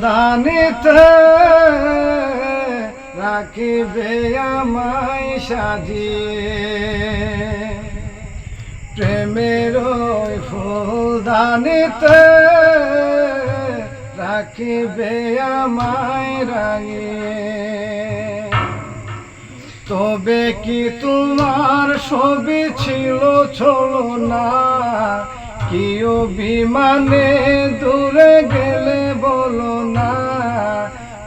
দানিতে রাখিবে আমায় সাজিয়ে। প্রেমের ফুলদানিতে রাখিবে আমায় রাঙিয়ে। তবে কি তোমার ছবি ছিল চলো না? কি বিমানে দূরে গেলে বলো না?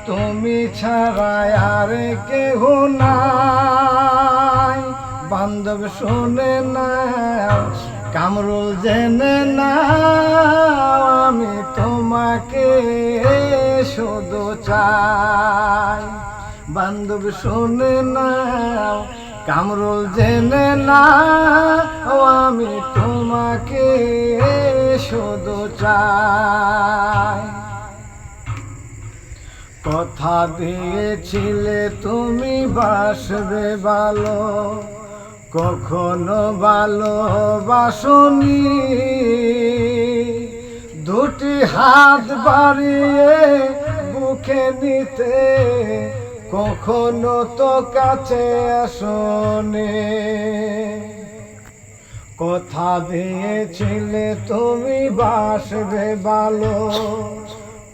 তুমি ছাড়া আর কেহ নাই। বান্ধব শোনে না কামরুল জেনে না আমি তোমাকে শুধু চাই। বান্ধব শোনে না কামরুল জেনে না আমি শুধু চাই। কথা দিয়েছিলে তুমি বাসবে ভালো কখনো ভালো বাসনি। দুটি হাত বাড়িয়ে বুকে নিতে কখনো তো কাছে আসনে। কথা দিয়েছিলে তুমি বাসবে ভালো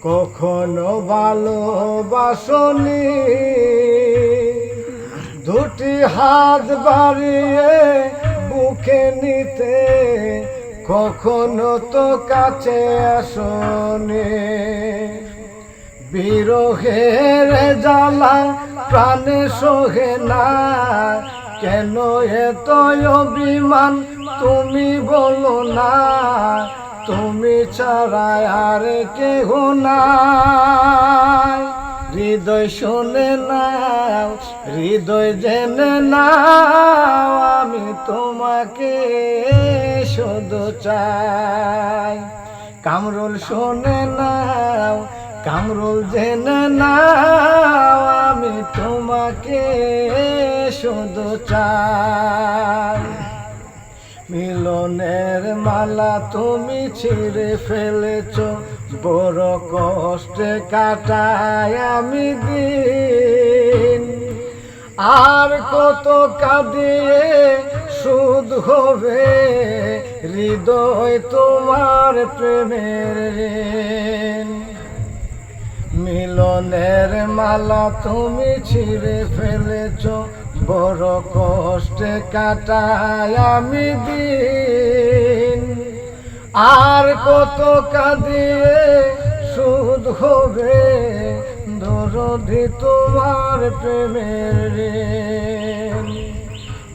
কখনো ভালোবাসনি দুটি হাত বাড়িয়ে বুকে নিতে কখনো তো কাছে আসনে। বিরহের জ্বালা প্রাণে সোহে না। কেন এত অভিমান তুমি বলো না, তুমি ছাড়া আর কেহ নাই। হৃদয় শোনে না হৃদয় জেনে না আমি তোমাকে শুধু চাই। কামরুল শোনে না কামরুল জেনে না আমি তোমাকে শুধু চাই। মিলনের মালা তুমি ছিঁড়ে ফেলেছ। বড় কষ্টে কাটায় আমি দিন। আর কত কাঁদিয়ে সুদ হবে, হৃদয় তোমার প্রেমের মিলনের মালা তুমি ছিঁড়ে ফেলেছ বড় কষ্টে কাটায় আমি দিন। আর কত কাঁদিয়ে সুদ হবে দরদি তোমার প্রেমের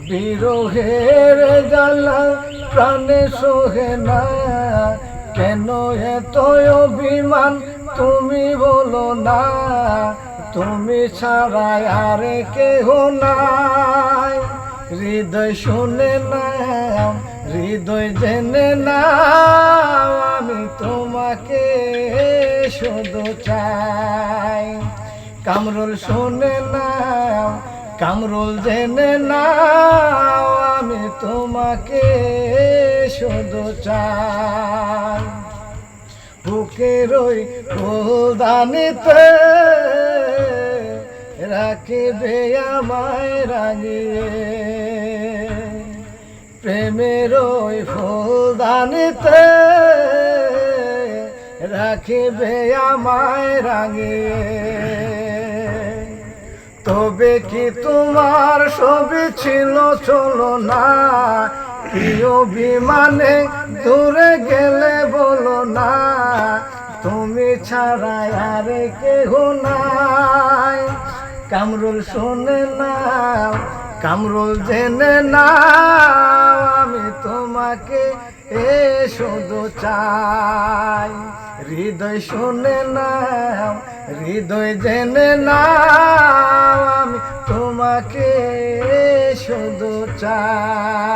বিরহের জ্বালা প্রাণে সোহে না, কেন এত অভিমান তুমি বলো না? তুমি ছাড়া আর কেহ নাই। হৃদয় শুনে না হৃদয় জেনে না আমি তোমাকে শুধু চাই। কামরুল শুনে না কামরুল জেনে না আমি তোমাকে শুধু চাই। বুকের ওই ফুলদানিতে রাখিবে আমায় রাঙিয়ে প্রেমের ওই ফুলদানিতে রাখিবে আমায় রাঙিয়ে তবে কি তোমার ছবি ছিল? চলো না প্রিয় বিমানে দূরে গেলে বলো না। তুমি ছাড়া আর কেহ নাই। কামরুল শোনে না কামরুল জেনে না আমি তোমাকে এ শুধু চাই। হৃদয় শোনে না হৃদয় জেনে না আমি তোমাকে শুধু চাই।